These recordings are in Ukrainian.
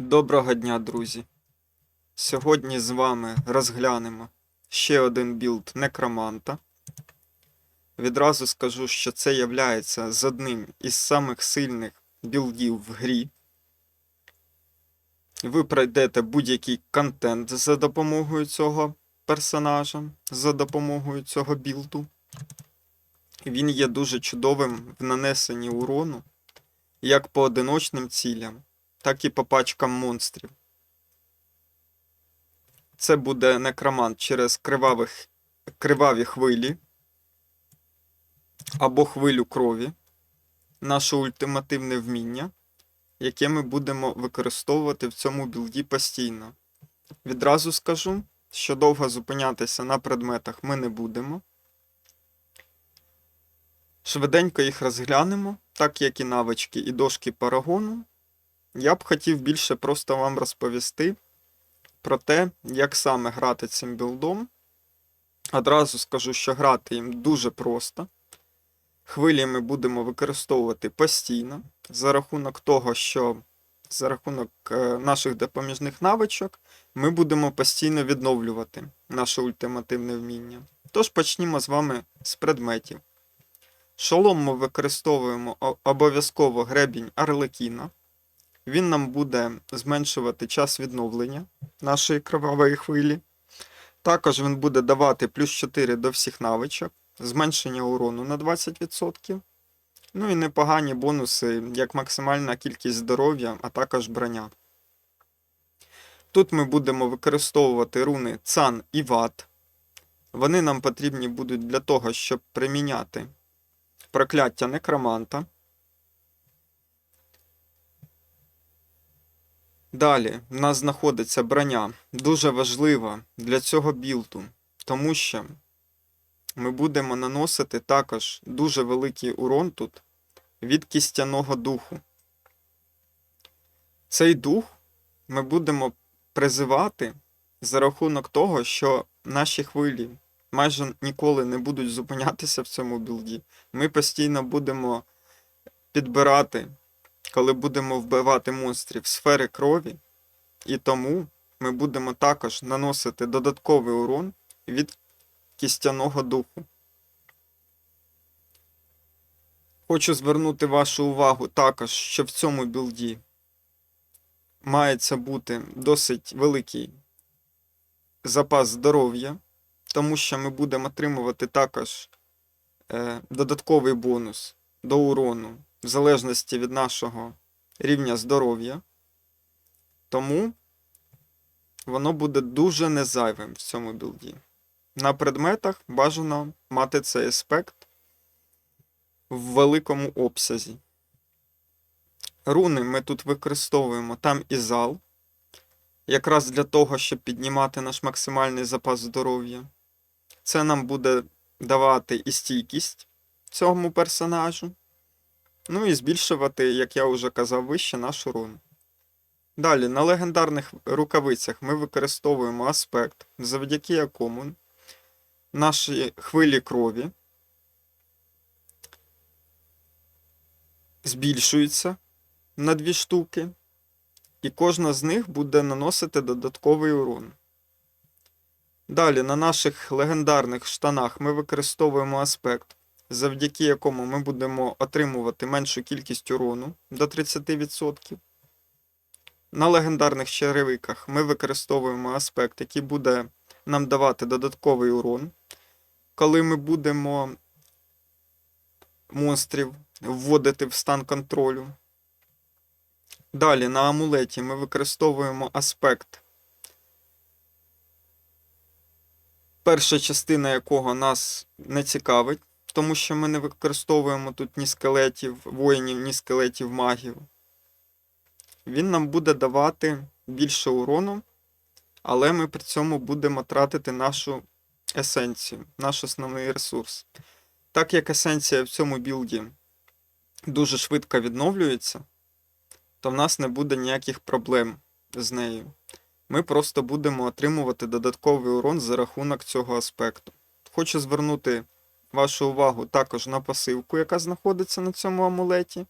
Доброго дня, друзі! Сьогодні з вами розглянемо ще один білд некроманта. Відразу скажу, що це являється з одним із самих сильних білдів в грі. Ви пройдете будь-який контент за допомогою цього персонажа, за допомогою цього білду. Він є дуже чудовим в нанесенні урону як по одиночним цілям, так і по пачкам монстрів. Це буде некромант через кривавих, криваві хвилі або хвилю крові, наше ультимативне вміння, яке ми будемо використовувати в цьому білді постійно. Відразу скажу, що довго зупинятися на предметах ми не будемо. Швиденько їх розглянемо, так як і навички і дошки парагону. Я б хотів більше просто вам розповісти про те, як саме грати цим білдом. Одразу скажу, що грати їм дуже просто. Хвилі ми будемо використовувати постійно за рахунок того, що за рахунок е, наших допоміжних навичок ми будемо постійно відновлювати наше ультимативне вміння. Тож почнімо з вами з предметів. Шолом ми використовуємо обов'язково гребінь Арлекіна. Він нам буде зменшувати час відновлення нашої кровавої хвилі. Також він буде давати плюс 4 до всіх навичок, зменшення урону на 20%. Ну і непогані бонуси, як максимальна кількість здоров'я, а також броня. Тут ми будемо використовувати руни Цан і Ват. Вони нам потрібні будуть для того, щоб приміняти прокляття некроманта. Далі в нас знаходиться броня. Дуже важлива для цього білду, тому що ми будемо наносити також дуже великий урон тут від кістяного духу. Цей дух ми будемо призивати за рахунок того, що наші хвилі майже ніколи не будуть зупинятися в цьому білді. Ми постійно будемо підбирати, коли будемо вбивати монстрів сфери крові, і тому ми будемо також наносити додатковий урон від кістяного духу. Хочу звернути вашу увагу також, що в цьому білді мається бути досить великий запас здоров'я, тому що ми будемо отримувати також е, додатковий бонус до урону в залежності від нашого рівня здоров'я. Тому воно буде дуже незайвим в цьому білді. На предметах бажано мати цей аспект в великому обсязі. Руни ми тут використовуємо там і зал, якраз для того, щоб піднімати наш максимальний запас здоров'я. Це нам буде давати і стійкість цьому персонажу. Ну і збільшувати, як я вже казав вище, наш урон. Далі, на легендарних рукавицях ми використовуємо аспект, завдяки якому наші хвилі крові збільшуються на дві штуки, і кожна з них буде наносити додатковий урон. Далі на наших легендарних штанах ми використовуємо аспект, завдяки якому ми будемо отримувати меншу кількість урону до 30%. На легендарних черевиках ми використовуємо аспект, який буде нам давати додатковий урон. Коли ми будемо монстрів вводити в стан контролю. Далі на амулеті ми використовуємо аспект, перша частина якого нас не цікавить, тому що ми не використовуємо тут ні скелетів воїнів, ні скелетів магів. Він нам буде давати більше урону, але ми при цьому будемо тратити нашу есенцію, наш основний ресурс. Так як есенція в цьому білді дуже швидко відновлюється, то в нас не буде ніяких проблем з нею. Ми просто будемо отримувати додатковий урон за рахунок цього аспекту. Хочу звернути вашу увагу також на пасивку, яка знаходиться на цьому амулеті.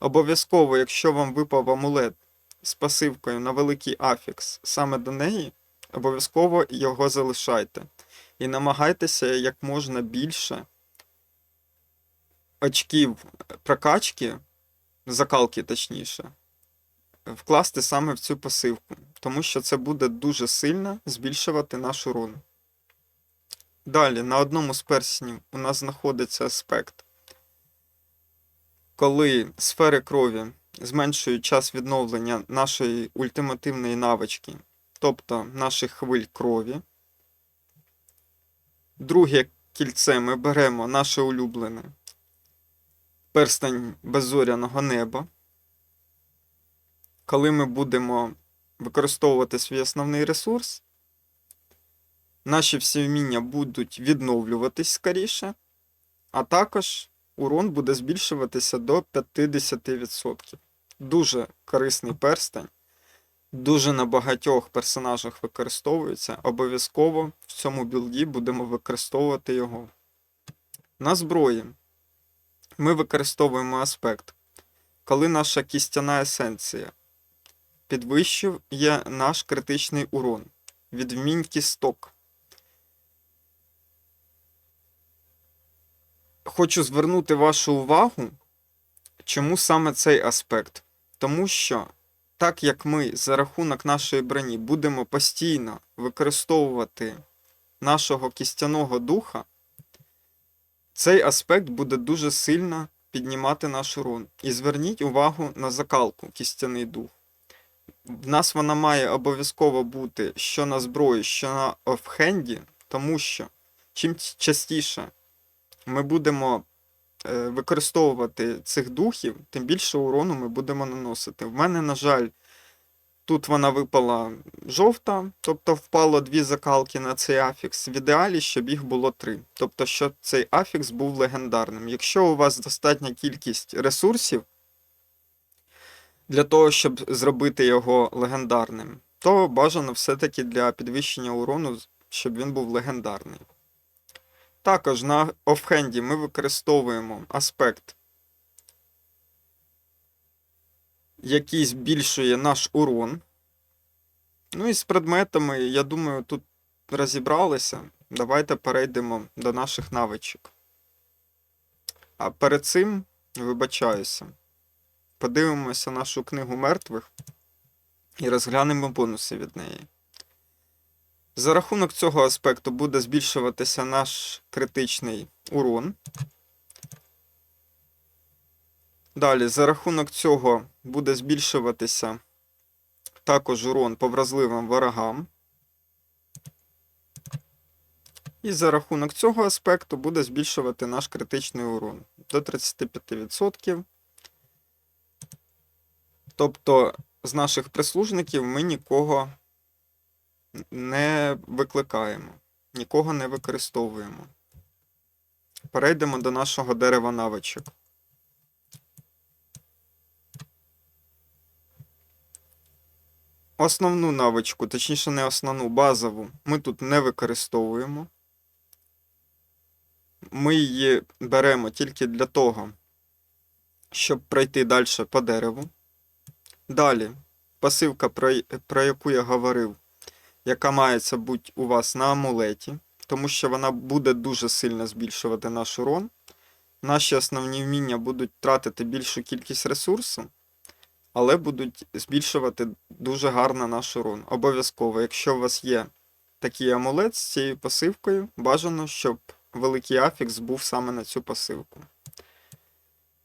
Обов'язково, якщо вам випав амулет, з пасивкою на великий афікс саме до неї, обов'язково його залишайте. І намагайтеся як можна більше очків прокачки, закалки точніше, вкласти саме в цю пасивку, тому що це буде дуже сильно збільшувати наш урон. Далі, на одному з перснів у нас знаходиться аспект, коли сфери крові зменшують час відновлення нашої ультимативної навички, тобто наших хвиль крові. Друге кільце ми беремо наше улюблене перстень беззоряного неба. Коли ми будемо використовувати свій основний ресурс, наші всі вміння будуть відновлюватись скоріше, а також урон буде збільшуватися до 50%. Дуже корисний перстень. Дуже на багатьох персонажах використовується. Обов'язково в цьому білді будемо використовувати його. На зброї ми використовуємо аспект, коли наша кістяна есенція підвищує наш критичний урон від вмінь кісток. Хочу звернути вашу увагу, чому саме цей аспект. Тому що, так як ми за рахунок нашої броні будемо постійно використовувати нашого кістяного духа, цей аспект буде дуже сильно піднімати наш урон. І зверніть увагу на закалку кістяний дух. В нас вона має обов'язково бути що на зброї, що на офхенді, тому що чим частіше ми будемо е, використовувати цих духів, тим більше урону ми будемо наносити. В мене, на жаль, тут вона випала жовта, тобто впало дві закалки на цей афікс. В ідеалі, щоб їх було три. Тобто, щоб цей афікс був легендарним. Якщо у вас достатня кількість ресурсів для того, щоб зробити його легендарним, то бажано все-таки для підвищення урону, щоб він був легендарний. Також на офхенді ми використовуємо аспект, який збільшує наш урон. Ну і з предметами, я думаю, тут розібралися. Давайте перейдемо до наших навичок. А перед цим, вибачаюся, подивимося нашу книгу мертвих і розглянемо бонуси від неї. За рахунок цього аспекту буде збільшуватися наш критичний урон. Далі, за рахунок цього буде збільшуватися також урон по вразливим ворогам. І за рахунок цього аспекту буде збільшувати наш критичний урон до 35%. Тобто з наших прислужників ми нікого не викликаємо, нікого не використовуємо. Перейдемо до нашого дерева навичок. Основну навичку, точніше, не основну, базову, ми тут не використовуємо. Ми її беремо тільки для того, щоб пройти далі по дереву. Далі, пасивка, про, яку я говорив, яка мається бути у вас на амулеті, тому що вона буде дуже сильно збільшувати наш урон. Наші основні вміння будуть тратити більшу кількість ресурсу, але будуть збільшувати дуже гарно наш урон. Обов'язково, якщо у вас є такий амулет з цією пасивкою, бажано, щоб великий афікс був саме на цю пасивку.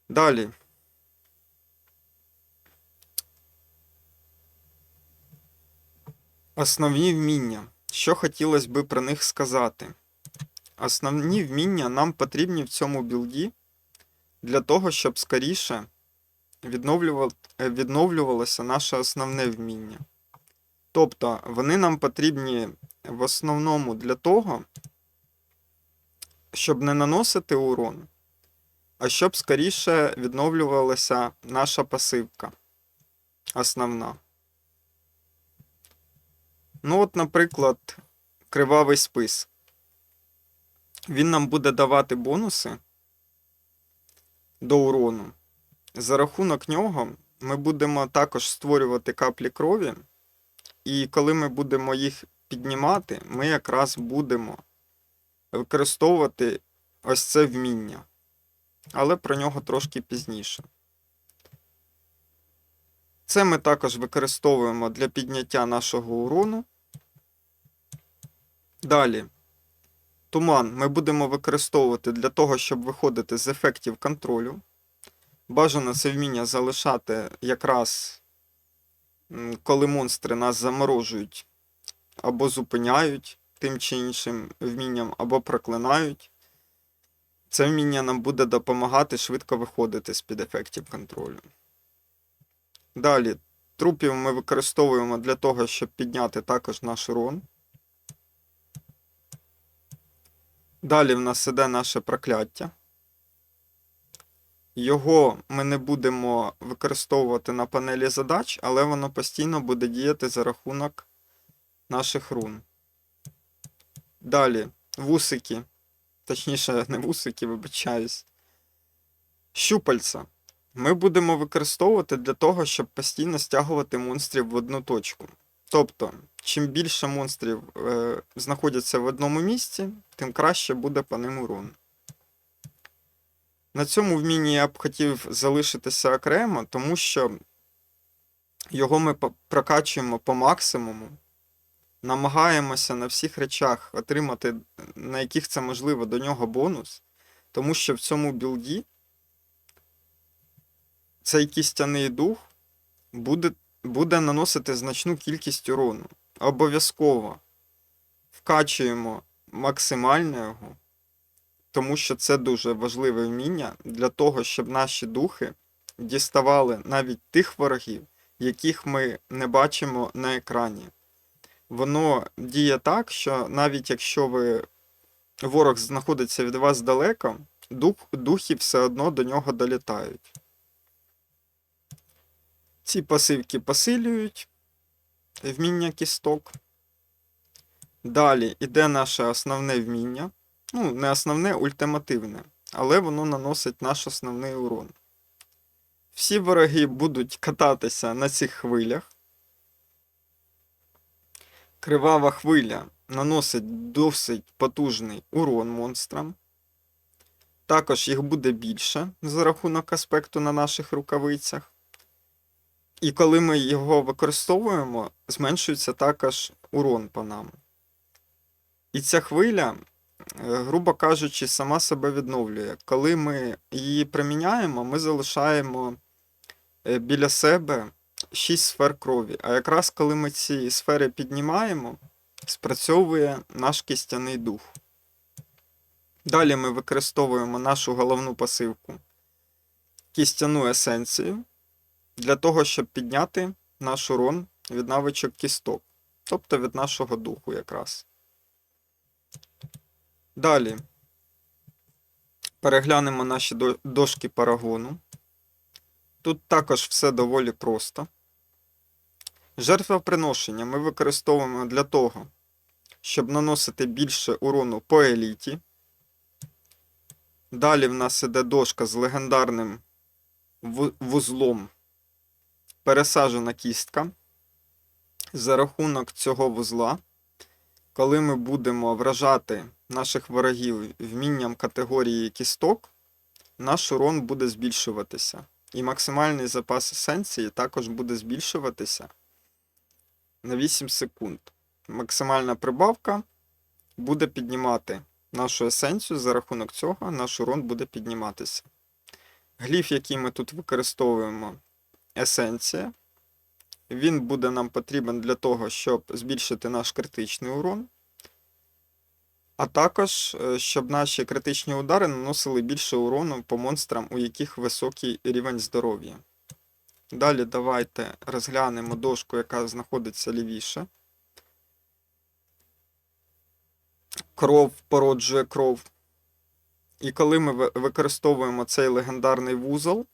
Далі. Основні вміння. Що хотілося би про них сказати? Основні вміння нам потрібні в цьому білді для того, щоб скоріше відновлювалося наше основне вміння. Тобто, вони нам потрібні в основному для того, щоб не наносити урон, а щоб скоріше відновлювалася наша пасивка. Основна. Ну, от, наприклад, кривавий спис. Він нам буде давати бонуси до урону. За рахунок нього ми будемо також створювати каплі крові, і коли ми будемо їх піднімати, ми якраз будемо використовувати ось це вміння. Але про нього трошки пізніше. Це ми також використовуємо для підняття нашого урону. Далі. Туман ми будемо використовувати для того, щоб виходити з ефектів контролю. Бажано це вміння залишати якраз коли монстри нас заморожують або зупиняють тим чи іншим вмінням, або проклинають. Це вміння нам буде допомагати швидко виходити з-під ефектів контролю. Далі, трупів ми використовуємо для того, щоб підняти також наш урон. Далі в нас іде наше прокляття. Його ми не будемо використовувати на панелі задач, але воно постійно буде діяти за рахунок наших рун. Далі, вусики. Точніше, не вусики, вибачаюсь. Щупальця. Ми будемо використовувати для того, щоб постійно стягувати монстрів в одну точку. Тобто, чим більше монстрів е, знаходяться в одному місці, тим краще буде по ним урон. На цьому вмінні я б хотів залишитися окремо, тому що його ми прокачуємо по максимуму, намагаємося на всіх речах отримати, на яких це можливо, до нього бонус, тому що в цьому білді цей кістяний дух буде, буде наносити значну кількість урону. Обов'язково вкачуємо максимально його, тому що це дуже важливе вміння для того, щоб наші духи діставали навіть тих ворогів, яких ми не бачимо на екрані. Воно діє так, що навіть якщо ви ворог знаходиться від вас далеко, дух, духи все одно до нього долітають. Ці пасивки посилюють вміння кісток. Далі йде наше основне вміння. Ну, не основне, ультимативне, але воно наносить наш основний урон. Всі вороги будуть кататися на цих хвилях. Кривава хвиля наносить досить потужний урон монстрам. Також їх буде більше за рахунок аспекту на наших рукавицях. І коли ми його використовуємо, зменшується також урон по нам. І ця хвиля, е, грубо кажучи, сама себе відновлює. Коли ми її приміняємо, ми залишаємо е, біля себе 6 сфер крові. А якраз коли ми ці сфери піднімаємо, спрацьовує наш кістяний дух. Далі ми використовуємо нашу головну пасивку кістяну есенцію для того, щоб підняти наш урон від навичок кісток, тобто від нашого духу якраз. Далі переглянемо наші дошки парагону. Тут також все доволі просто. Жертвоприношення ми використовуємо для того, щоб наносити більше урону по еліті. Далі в нас іде дошка з легендарним вузлом пересаджена кістка. За рахунок цього вузла, коли ми будемо вражати наших ворогів вмінням категорії кісток, наш урон буде збільшуватися. І максимальний запас есенції також буде збільшуватися на 8 секунд. Максимальна прибавка буде піднімати нашу есенцію, за рахунок цього наш урон буде підніматися. Гліф, який ми тут використовуємо, есенція. Він буде нам потрібен для того, щоб збільшити наш критичний урон. А також, е, щоб наші критичні удари наносили більше урону по монстрам, у яких високий рівень здоров'я. Далі давайте розглянемо дошку, яка знаходиться лівіше. Кров породжує кров. І коли ми використовуємо цей легендарний вузол,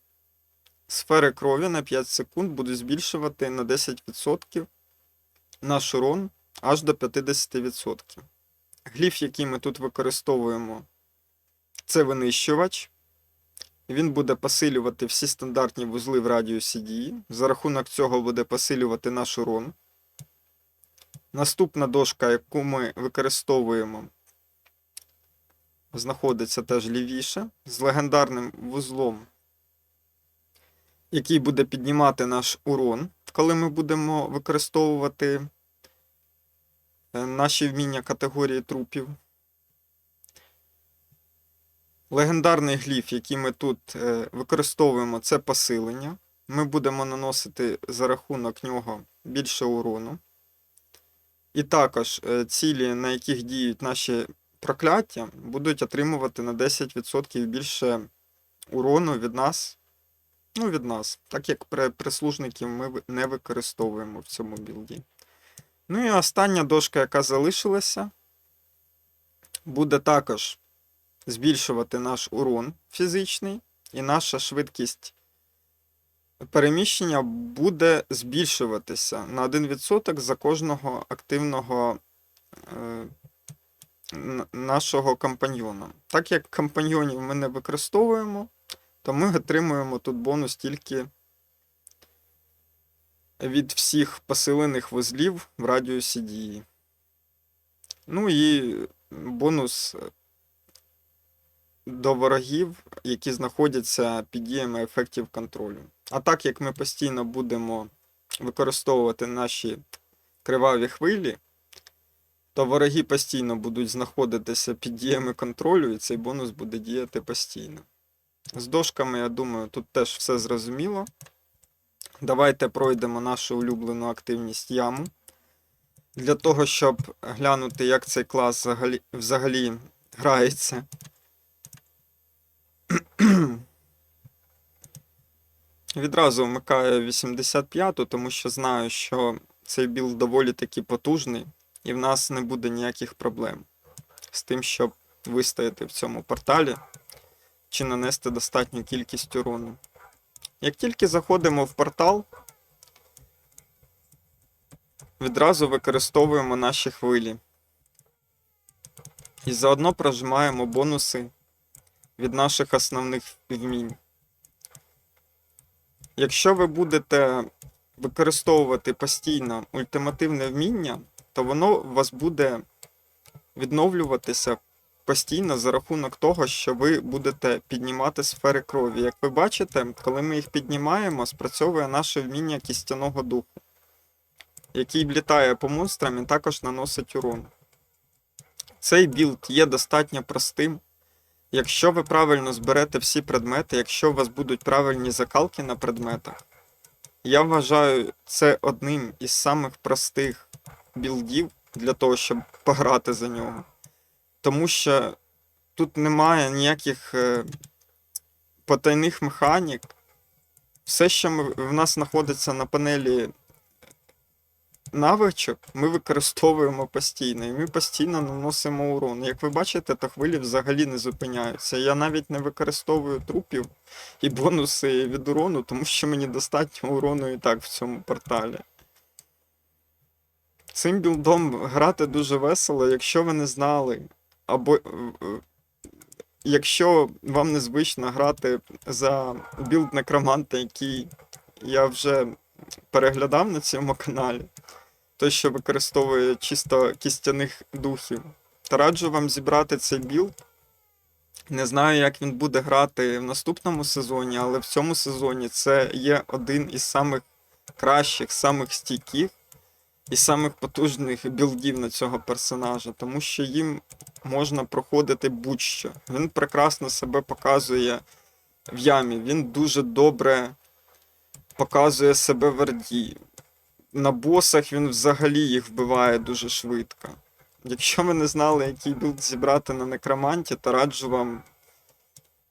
сфери крові на 5 секунд будуть збільшувати на 10% наш урон аж до 50%. Гліф, який ми тут використовуємо, це винищувач. Він буде посилювати всі стандартні вузли в радіусі дії. За рахунок цього буде посилювати наш урон. Наступна дошка, яку ми використовуємо, знаходиться теж лівіше, з легендарним вузлом, який буде піднімати наш урон, коли ми будемо використовувати е, наші вміння категорії трупів. Легендарний гліф, який ми тут е, використовуємо, це посилення. Ми будемо наносити за рахунок нього більше урону. І також е, цілі, на яких діють наші прокляття, будуть отримувати на 10% більше урону від нас. Ну, від нас, так як прислужників ми не використовуємо в цьому білді. Ну і остання дошка, яка залишилася, буде також збільшувати наш урон фізичний, і наша швидкість переміщення буде збільшуватися на 1% за кожного активного е, нашого компаньйона. Так як компаньйонів ми не використовуємо, то ми отримуємо тут бонус тільки від всіх посилених вузлів в радіусі дії. Ну і бонус до ворогів, які знаходяться під діями ефектів контролю. А так як ми постійно будемо використовувати наші криваві хвилі, то вороги постійно будуть знаходитися під діями контролю, і цей бонус буде діяти постійно. З дошками, я думаю, тут теж все зрозуміло. Давайте пройдемо нашу улюблену активність яму. Для того, щоб глянути, як цей клас взагалі, взагалі грається. Відразу вмикаю 85-ту, тому що знаю, що цей білд доволі таки потужний, і в нас не буде ніяких проблем з тим, щоб вистояти в цьому порталі чи нанести достатню кількість урону. Як тільки заходимо в портал, відразу використовуємо наші хвилі. І заодно прожимаємо бонуси від наших основних вмінь. Якщо ви будете використовувати постійно ультимативне вміння, то воно у вас буде відновлюватися постійно за рахунок того, що ви будете піднімати сфери крові. Як ви бачите, коли ми їх піднімаємо, спрацьовує наше вміння кістяного духу, який влітає по монстрам і також наносить урон. Цей білд є достатньо простим. Якщо ви правильно зберете всі предмети, якщо у вас будуть правильні закалки на предметах, я вважаю це одним із самих простих білдів для того, щоб пограти за нього. Тому що тут немає ніяких е, потайних механік. Все, що в нас знаходиться на панелі навичок, ми використовуємо постійно, і ми постійно наносимо урон. Як ви бачите, то хвилі взагалі не зупиняються. Я навіть не використовую трупів і бонуси від урону, тому що мені достатньо урону і так в цьому порталі. Цим білдом грати дуже весело, якщо ви не знали, або е, е, якщо вам незвично грати за білд некроманта, який я вже переглядав на цьому каналі, той, що використовує чисто кістяних духів, то раджу вам зібрати цей білд. Не знаю, як він буде грати в наступному сезоні, але в цьому сезоні це є один із самих кращих, самих стійких і самих потужних білдів на цього персонажа, тому що їм можна проходити будь-що. Він прекрасно себе показує в ямі, він дуже добре показує себе в Орді. На босах він взагалі їх вбиває дуже швидко. Якщо ви не знали, який білд зібрати на некроманті, то раджу вам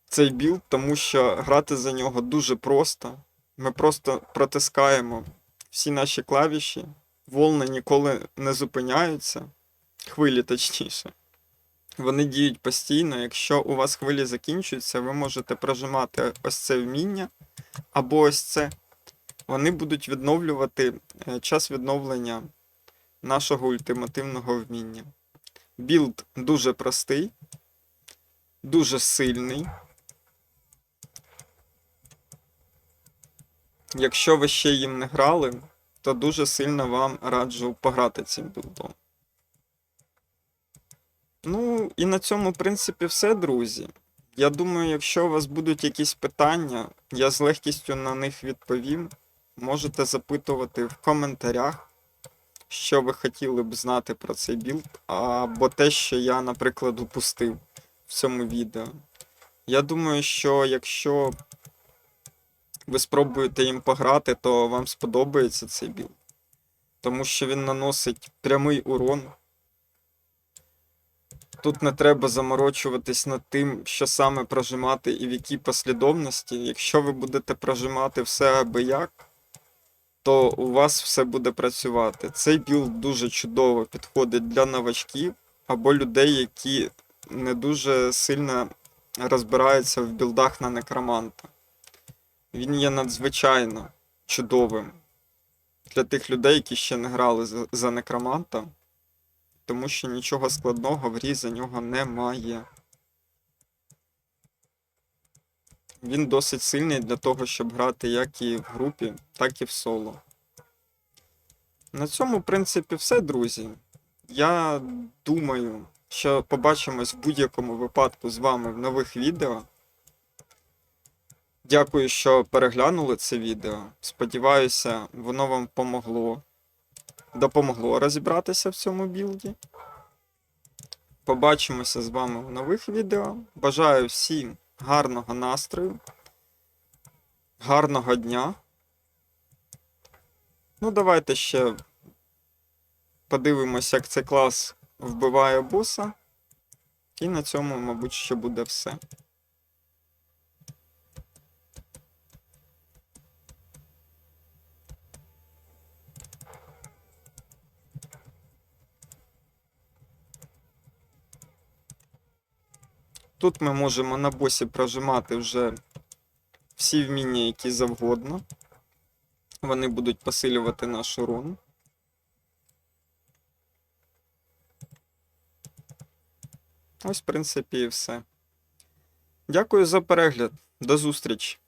цей білд, тому що грати за нього дуже просто. Ми просто протискаємо всі наші клавіші, волни ніколи не зупиняються, хвилі точніше. Вони діють постійно. Якщо у вас хвилі закінчуються, ви можете прожимати ось це вміння або ось це. Вони будуть відновлювати е, час відновлення нашого ультимативного вміння. Білд дуже простий, дуже сильний. Якщо ви ще їм не грали, то дуже сильно вам раджу пограти цим білдом. Ну, і на цьому, в принципі, все, друзі. Я думаю, якщо у вас будуть якісь питання, я з легкістю на них відповім. Можете запитувати в коментарях, що ви хотіли б знати про цей білд, або те, що я, наприклад, упустив в цьому відео. Я думаю, що якщо ви спробуєте їм пограти, то вам сподобається цей білд. Тому що він наносить прямий урон. Тут не треба заморочуватись над тим, що саме прожимати і в якій послідовності. Якщо ви будете прожимати все аби як, то у вас все буде працювати. Цей білд дуже чудово підходить для новачків або людей, які не дуже сильно розбираються в білдах на некроманта. Він є надзвичайно чудовим для тих людей, які ще не грали за, некроманта, тому що нічого складного в грі за нього немає. Він досить сильний для того, щоб грати як і в групі, так і в соло. На цьому, в принципі, все, друзі. Я думаю, що побачимось в будь-якому випадку з вами в нових відео. Дякую, що переглянули це відео. Сподіваюся, воно вам помогло. Допомогло розібратися в цьому білді. Побачимося з вами в нових відео. Бажаю всім гарного настрою, гарного дня. Ну, давайте ще подивимося, як цей клас вбиває боса. І на цьому, мабуть, ще буде все. Тут ми можемо на босі прожимати вже всі вміння, які завгодно. Вони будуть посилювати наш урон. Ось, в принципі, і все. Дякую за перегляд. До зустрічі!